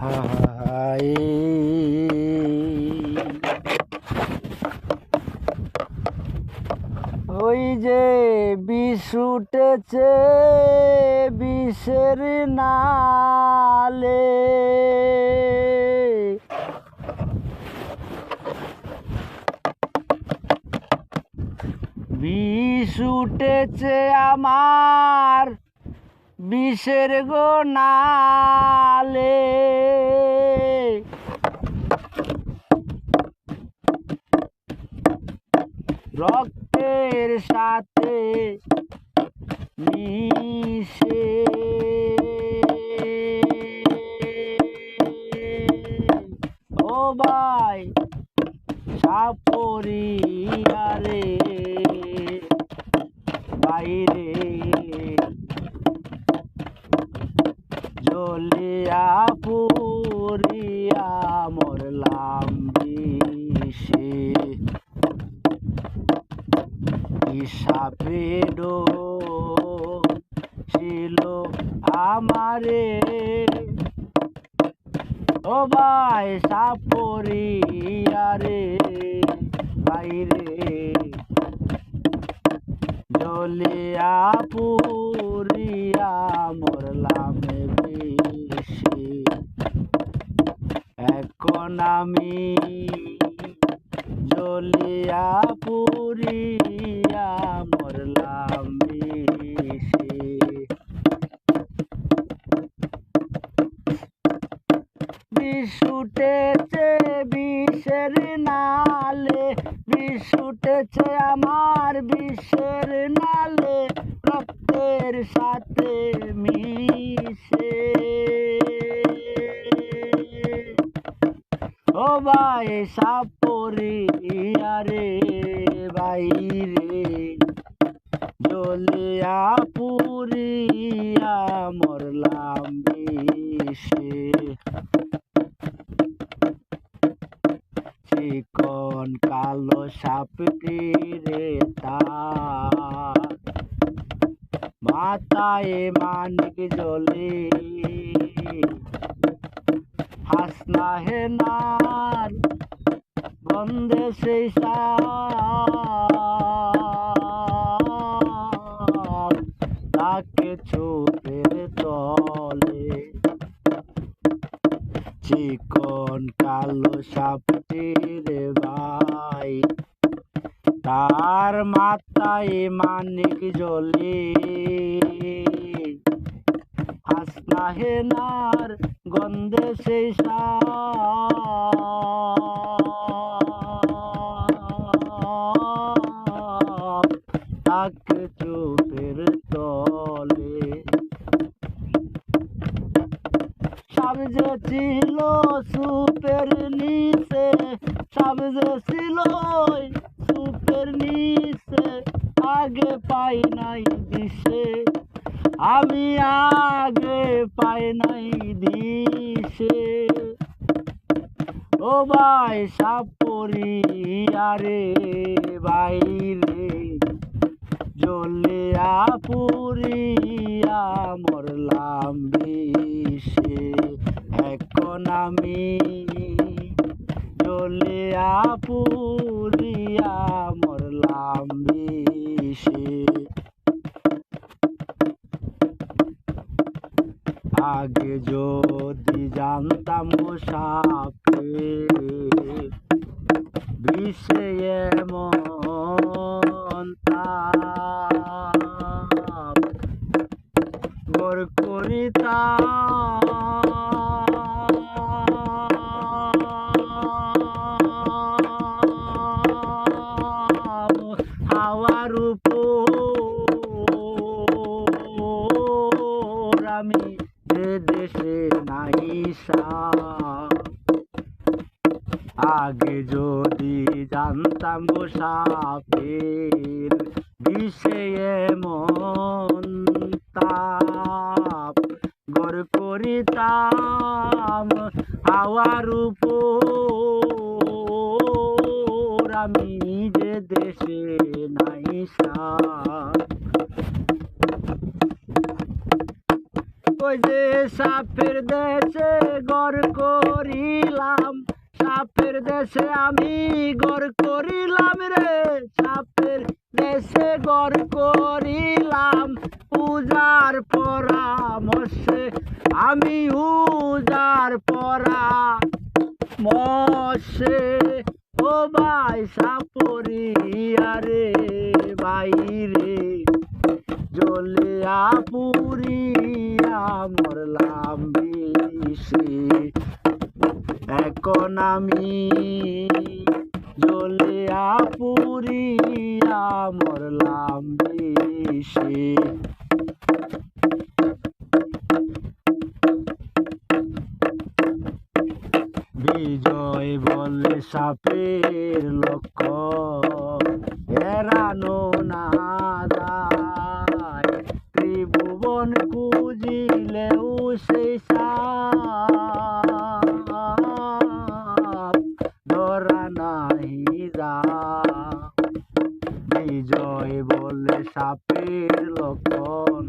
হায়। ওই যে বিষ উঠেছে বিষের নালে। বিষ উঠেছে আমার বিষের গো নালে রক্তের সাথে মিশে। ও ভাই সাপরিয়ারে বাইরে। জলিয়া পুরিয়া মরলাম বিষে সাপেডো ছিল আমারে। ও ভাই সাপরিয়ারে বাইরে। জলিয়া পুরিয়া আমি জলিয়া পুরিয়া মরলাম বেশি বিষ উঠেছে বিষের নালে উঠেছে আমার বিষের নালে, রক্তের সাথে ও ভাই সাপরিয়ারে বাইরে। জলিয়া পুরিয়া মরলাম বিষে চিকন কালো সাপটি রে তার। মাথায় মানিক জলে। হাসনা হেনার গন্ধে সেই সাপ তাকে চোখের তলে। চিকন কালো সাপটির ভাই, তার মাথায় মানিক জলে। হাসনা হেনার গন্ধে সেই তাকে চোখের তলে। সাবজে ছিল সুপের নিচে সাবজে ছিল সুপের নিচে, আগে পাই নাই দিশে আমি আগে পাই নাই দিশে। ও ভাই সাপরি আরে বাইরে জলিয়া পুরিয়া মরলাম বিষে। এখন আমি জলিয়া পুরিয়া মরলাম বিষে। আগে যদি জানতাম সাপে। জানতাম গো সাপের বিষে এমন তাপ। গর করিতাম হাওয়ার উপর, আমি যে দেশে নাইসা ওই যে সাপের দেশে গর করিলাম সাপের দেশে আমি গর করিলাম রে। সাপের দেশে গর করিলাম পূজার পরামর্শে আমি উজার পরা মশে ও ভাই সাপরিয়া রে বাইরে জলিয়া পুরিয়া মরলাম বিষে। এখন আমি জলিয়া পুরিয়া মরলাম বিষে বিজয় বলে সাপের লক্ষ্য এরানো না যায়। ত্রিভুবন খুঁজিলেও সেই সাপ বিজয় বলে সাপের লক্ষণ।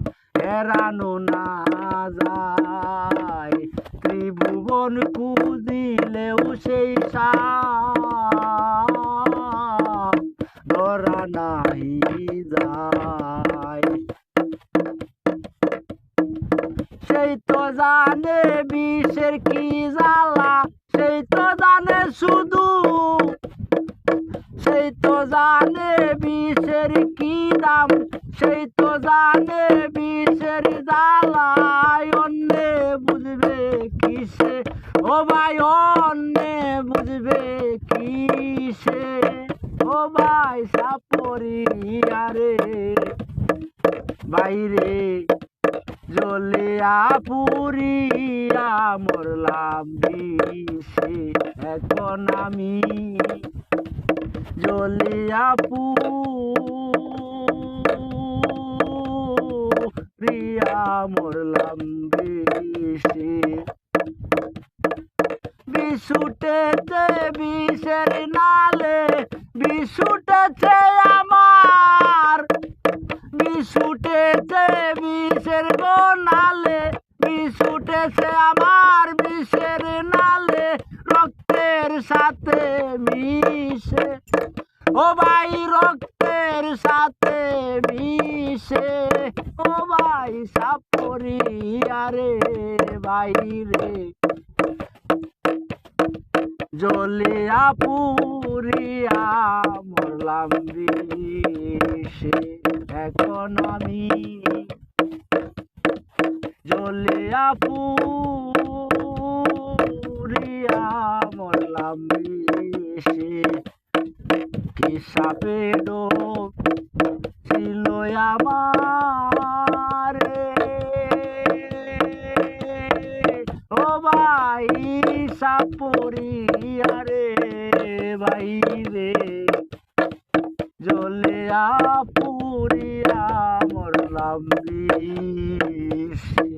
এরানো না যায়। ত্রিভুবন খুঁজিলেও সেই সাপ ধরা নাহি যায়। সেই তো জানে বিষের কি জ্বালা, সেই তো জানে শুধু জানে বিষের কি দাম? সেই তো জানে বিষের জ্বালায় অন্যে বুঝবে কিসে? ও ভাই, অন্যে বুঝবে কিসে? ও ভাই, সাপরিয়া রে। বাইরে জলিয়া পুরিয়া মরলাম বিষে। এখন আমি জলিয়া পুরিয়া মরলাম বিষে বিশুটেছে বিষের নালে বিশুটেছে ও ভাই রক্তের সাথে মিশে। ও ভাই সাপরিয়া রে ভাই রে। জলিয়া পুরিয়া মরলাম এখন আমি জলিয়া পুরিয়া মরলাম বিষে হিসাবে ডোব ছিল আমার। ও ভাই সাপরিয়া রে ভাই রে। জলিয়া পুরিয়া মরলাম বিষে